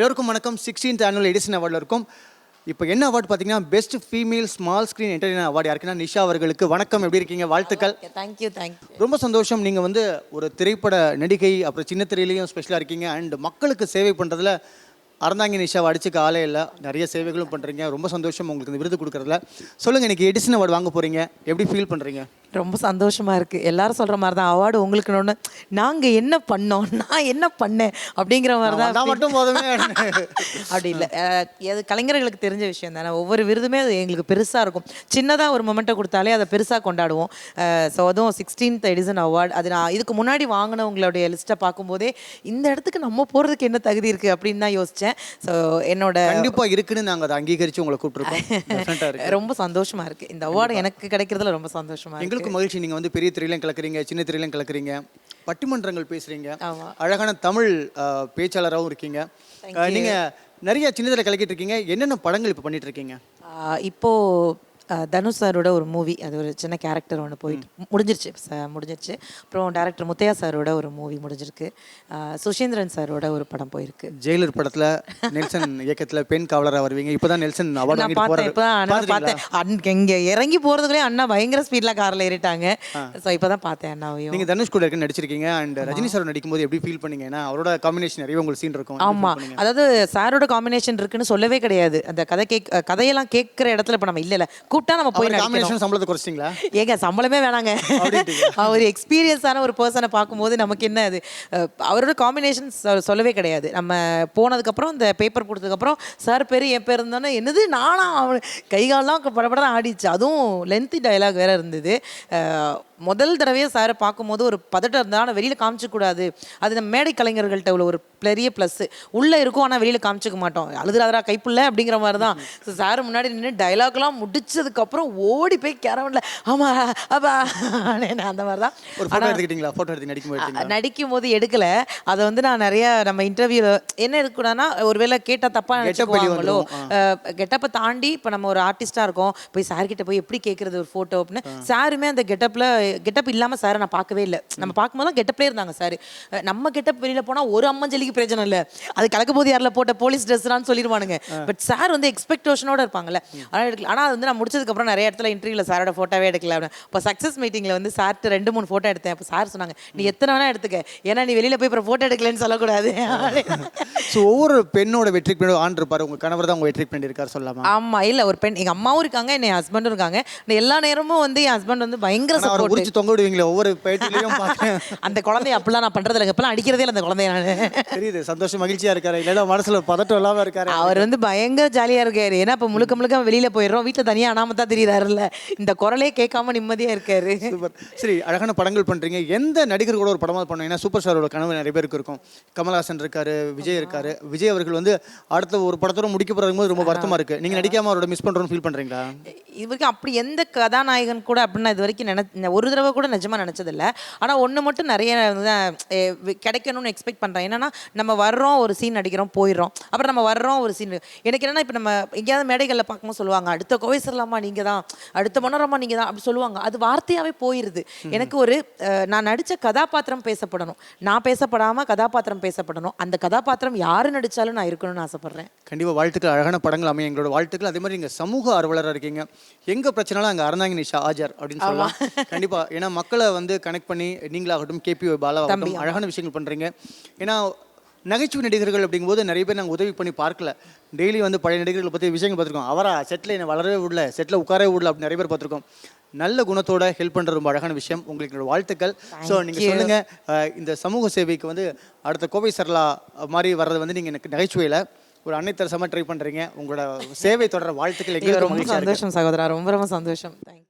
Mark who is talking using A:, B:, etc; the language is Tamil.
A: எல்லோருக்கும் வணக்கம். சிக்ஸ்டீன்த் ஆனுவல் எடிசன் அவார்டில் இருக்கும். இப்போ என்ன அவார்டு பார்த்தீங்கன்னா best female small screen entertainer award யாருக்குன்னா நிஷா அவர்களுக்கு. வணக்கம். எப்படி இருக்கீங்க? வாழ்த்துக்கள்.
B: தேங்க்யூ தேங்க்யூ
A: ரொம்ப சந்தோஷம். நீங்கள் வந்து ஒரு திரைப்பட நடிகை அப்புறம் சின்ன திரையிலையும் ஸ்பெஷலாக இருக்கீங்க. அண்ட் மக்களுக்கு சேவை பண்ணுறதுல அறந்தாங்கி நிஷாவை அடிச்சுக்க ஆளே இல்லை. நிறைய சேவைகளும் பண்ணுறீங்க ரொம்ப சந்தோஷம் உங்களுக்கு இந்த விருது கொடுக்குறதுல. சொல்லுங்கள் இன்னைக்கு எடிசன் அவார்டு வாங்க போகிறீங்க எப்படி ஃபீல் பண்ணுறீங்க
B: ரொம்ப சந்தோஷமா இருக்கு. எல்லாரும் சொல்ற மாதிரி தான் அவார்டு உங்களுக்கு ஒன்று நாங்க என்ன பண்ணோம் நான் என்ன பண்ணேன் அப்படிங்கிற மாதிரி தான்
A: மட்டும் போதுமே.
B: அப்படி இல்லை. அது கலைஞர்களுக்கு தெரிஞ்ச விஷயம் தானே. ஒவ்வொரு விருதுமே அது எங்களுக்கு பெருசாக இருக்கும். சின்னதாக ஒரு மொமெண்ட்டை கொடுத்தாலே அதை பெருசாக கொண்டாடுவோம். ஸோ அதுவும் சிக்ஸ்டீன்த் எடிசன் அவார்டு அது நான் இதுக்கு முன்னாடி வாங்கினவங்களுடைய லிஸ்ட்டை பார்க்கும்போதே இந்த இடத்துக்கு நம்ம போகிறதுக்கு என்ன தகுதி இருக்குது அப்படின்னு தான் யோசித்தேன் ஸோ என்னோட
A: கண்டிப்பாக இருக்குன்னு நாங்கள் அதை அங்கீகரித்து உங்களை கூப்பிட்டுருக்கோம்.
B: ரொம்ப சந்தோஷமா இருக்கு. இந்த அவார்டு எனக்கு கிடைக்கிறதுல ரொம்ப சந்தோஷமா இருக்கு.
A: எங்களுக்கு மகிழ்ச்சி நீங்கள் வந்து பெரிய திரையிலையும் கலக்குறீங்க சின்ன திரையிலையும் கலக்குறீங்க பட்டிமன்றங்கள் பேசுறீங்க. அழகான தமிழ் பேச்சாளராகவும் இருக்கீங்க. நீங்க நிறைய சின்னதில் கலக்கிட்டு இருக்கீங்க. என்னென்ன படங்கள் இப்போ பண்ணிட்டு இருக்கீங்க?
B: ஆஹ் இப்போ ஆஹ் தனுஷ் சாரோட ஒரு மூவி அது ஒரு சின்ன கேரக்டர் ஒன்று போயிட்டு முடிஞ்சிருச்சு முடிஞ்சிருச்சு. அப்புறம் டேரக்டர் முத்தையா சாரோட ஒரு மூவி முடிஞ்சிருக்கு. சுஷேந்திரன் சாரோட ஒரு படம் போயிருக்கு.
A: ஜெயிலர் படத்துல நெல்சன் இயக்கத்துல பெண் காவலரா வருவீங்க. இப்பதான் நெல்சன் அவார்டு
B: நான் பார்த்தேன் இப்போ அண்ணா பார்த்தேன். அன் இங்கே இறங்கி போகிறதுக்குள்ளே அண்ணா பயங்கர ஸ்பீடில் காரில் ஏறிட்டாங்க. ஸோ இப்போ தான் பார்த்தேன் அண்ணாவையும்.
A: நீங்க தனுஷ் கூட இருக்க நடிச்சிருக்கீங்க. அண்ட் ரஜினி சார் நடிக்கும்போது எப்படி ஃபீல் பண்ணீங்க? ஏன்னா அவரோட காம்பினேஷன் நிறைய உங்களுக்கு சீன் இருக்கும். எப்படி feel
B: ஆமா.
A: பண்ணீங்க?
B: அதாவது சாரோட காம்பினேஷன் இருக்குன்னு சொல்லவே கிடையாது. அந்த கதை கேக் கதையெல்லாம் கேட்குற இடத்துல இப்போ நம்ம இல்ல இல்ல கூப்பிட்டா நம்ம போய்
A: காம்பினேஷன் சம்பளத்தை குறைச்சிங்களா
B: ஏங்க சம்பளமே வேணாங்க. அவர் எக்ஸ்பீரியன்ஸான ஒரு பர்சனை பார்க்கும்போது நமக்கு என்ன அது? அவரோட காம்பினேஷன் சொல்லவே கிடையாது. நம்ம போனதுக்கப்புறம் இந்த பேப்பர் கொடுத்ததுக்கப்புறம் சார் பேர் என் பேர் இருந்தோன்னே என்னது? நானா? அவன் கை கால்லாம் படப்படம் ஆடிச்சு அதுவும் லென்த்தி டயலாக் வேற இருந்தது. முதல் தடவையே சாரை பார்க்கும்போது ஒரு பதட்டம் இருந்தால் ஆனால் வெளியில் காமிச்சக்கூடாது அது நம்ம மேடை கலைஞர்கள்ட்ட உள்ள ஒரு பெரிய ப்ளஸ் உள்ளே இருக்கும் ஆனால் வெளியில் காமிச்சிக்க மாட்டோம். அழுதுறாதரா கைப்புள்ள அப்படிங்கிற மாதிரி தான் ஸோ சார் முன்னாடி நின்று டைலாக்லாம் முடிச்சதுக்கப்புறம் ஓடி போய் கேரவனில் ஆமாம் அப்பா அந்த மாதிரி தான்
A: எடுத்துக்கிட்டீங்களா? போட்டோ எடுத்து நடிக்கும் போது
B: நடிக்கும் போது எடுக்கல. அதை வந்து நான் நிறைய நம்ம இன்டர்வியூல என்ன இருக்குன்னா ஒருவேளை கேட்டா தப்பா
A: Getup வெளிய
B: நினைச்சுக்குவாங்களோ கெட்டப்பை தாண்டி இப்போ நம்ம ஒரு ஆர்டிஸ்டா இருக்கோம். போய் சார் கிட்ட போய் எப்படி கேட்கறது ஒரு போட்டோ அப்படின்னு. சாருமே அந்த கெட்டப்ல கெட்டப் இல்லாம சாரை நான் பார்க்கவே இல்லை. நம்ம பார்க்கும்போது கெட்டப்லேயே இருந்தாங்க சார் நம்ம கெட்டப் வெளியில போனா ஒரு அம்மஞ்சலிக்கு பிரயோஜனம் இல்லை. அது கலக்க போது யாரில் போட்ட போலீஸ் ட்ரெஸ்லாம் சொல்லிடுவானுங்க பட் சார் வந்து எக்ஸ்பெக்டேஷனோட இருப்பாங்கல்ல. ஆனால் எடுக்கல. ஆனால் வந்து நான் முடிச்சதுக்கு அப்புறம் நிறைய இடத்துல இன்டர்வியூல சாரோட போட்டோவே எடுக்கல இப்போ சக்ஸஸ் மீட்டிங்ல வந்து சார்ட்ட ரெண்டு மூணு போட்டோ எடுத்தேன். அப்போ சார் சொன்னாங்க நீ எத்தனை வேணா எடுத்துக்க. ஏன்னா நீ வெளியில போய் அப்புறம் போட்டோ எடுக்கலன்னு சொல்லக்கூடாது.
A: ஸோ ஒவ்வொரு பெண்ணோட வெற்றி பின்னாடி ஆண் இருப்பாரு. உங்க கணவர் தான் உங்க வெற்றி பின்னாடி இருக்காரு சொல்லலாமா?
B: ஆமா இல்ல. ஒரு பெண் எங்க அம்மாவும் இருக்காங்க என் ஹஸ்பண்டும் இருக்காங்க. எல்லா நேரமும் வந்து என் ஹஸ்பண்ட் வந்து பயங்கர
A: உரிச்சு தொங்க விடுவீங்களே ஒவ்வொரு பேட்டிலையும்
B: அந்த குழந்தைய அப்படிலாம் நான் பண்றது இல்லை இப்பெல்லாம் அடிக்கிறதே இல்லை அந்த குழந்தைய நான்.
A: தெரியுது சந்தோஷம் மகிழ்ச்சியா இருக்காரு. இல்லைன்னா மனசுல பதட்டம் இல்லாம இருக்காரு.
B: அவர் வந்து பயங்கர ஜாலியா இருக்காரு. ஏன்னா இப்ப முழுக்க முழுக்க வெளியில போயிடுறோம். வீட்டுல தனியா அனாமத்தா தெரியுறாருல்ல. இந்த குரலே கேட்காம நிம்மதியா இருக்காரு.
A: சூப்பர். சரி அழகான படங்கள் பண்றீங்க. எந்த நடிகர் கூட ஒரு படமா பண்ணும் ஏன்னா சூப்பர் ஸ்டாரோட கனவு நிறைய பேருக்கு இருக்கும். கமல்ஹாசன் இருக்காரு விஜய் இருக்காரு. விஜய் அவர்கள் வந்து அடுத்த ஒரு படத்தோட முடிக்க போது ரொம்ப வருத்தமா இருக்கு. நீங்க நடிக்காம அவரோட மிஸ் பண்றோம்னு ஃபீல் பண்றீங்களா?
B: இது வரைக்கும் அப்படி எந்த கதாநாயகன் கூட அப்படின்னு நான் இது வரைக்கும் நினை ஒரு தடவை கூட நிஜமா நினச்சதில்ல. ஆனா ஒண்ணு மட்டும் நிறைய கிடைக்கணும்னு எக்ஸ்பெக்ட் பண்றேன். என்னன்னா நம்ம வர்றோம் ஒரு சீன் நடிக்கிறோம் போயிடுறோம். அப்புறம் நம்ம வர்றோம் ஒரு சீன் எனக்கு என்னன்னா இப்போ நம்ம எங்கேயாவது மேடைகளில் பார்க்கும்போது சொல்லுவாங்க அடுத்த கோவை சொல்லலாமா நீங்க தான். அடுத்த மனோரமா நீங்க தான். அப்படி சொல்லுவாங்க. அது வார்த்தையாவே போயிருது. எனக்கு ஒரு நான் நடிச்ச கதாபாத்திரம் பேசப்படணும். நான் பேசப்படாம கதாபாத்திரம் பேசப்படணும். அந்த கதாபாத்திரம் யாரு நடிச்சாலும் நான் இருக்கணும்னு ஆசைப்படுறேன்.
A: கண்டிப்பா வாழ்த்துக்கள். அழகான படங்கள் அமையும். எங்களோட வாழ்த்துக்கள். அதே மாதிரி நீங்க சமூக ஆர்வலரா இருக்கீங்க. எங்க பிரச்சனாலும் அங்க அறந்தாங்க நிஷா ஆஜர் அப்படின்னு சொல்லலாம். கண்டிப்பா ஏன்னா மக்களை வந்து கனெக்ட் பண்ணி நீங்களாகட்டும் கேபி பாலாவாகட்டும் அழகான விஷயங்கள் பண்றீங்க. ஏன்னா நகைச்சுவை நடிகர்கள் அப்படிங்கும்போது நிறைய பேர் நாங்கள் உதவி பண்ணி பார்க்கல. டெய்லி வந்து பழைய நடிகர்களை பற்றி விஷயங்கள் பார்த்துருக்கோம். அவரா? செட்டில் என்னை வளரவே விடல. செட்டில் உட்காரவே விடல அப்படின்னு நிறைய பேர் பார்த்துருக்கோம். நல்ல குணத்தோட ஹெல்ப் பண்ணுற ரொம்ப அழகான விஷயம். உங்களுக்கு என்னோட வாழ்த்துக்கள். ஸோ நீங்கள் சொல்லுங்க. அஹ், இந்த சமூக சேவைக்கு வந்து அடுத்த கோவை சரளா மாதிரி வர்றது வந்து நீங்கள் எனக்கு நகைச்சுவையில் ஒரு அன்னை தரசமாக ட்ரை பண்ணுறீங்க உங்களோட சேவை தொடர வாழ்த்துக்கள்.
B: ரொம்ப. சந்தோஷம் சகோதரா. ரொம்ப ரொம்ப சந்தோஷம். தேங்க்யூ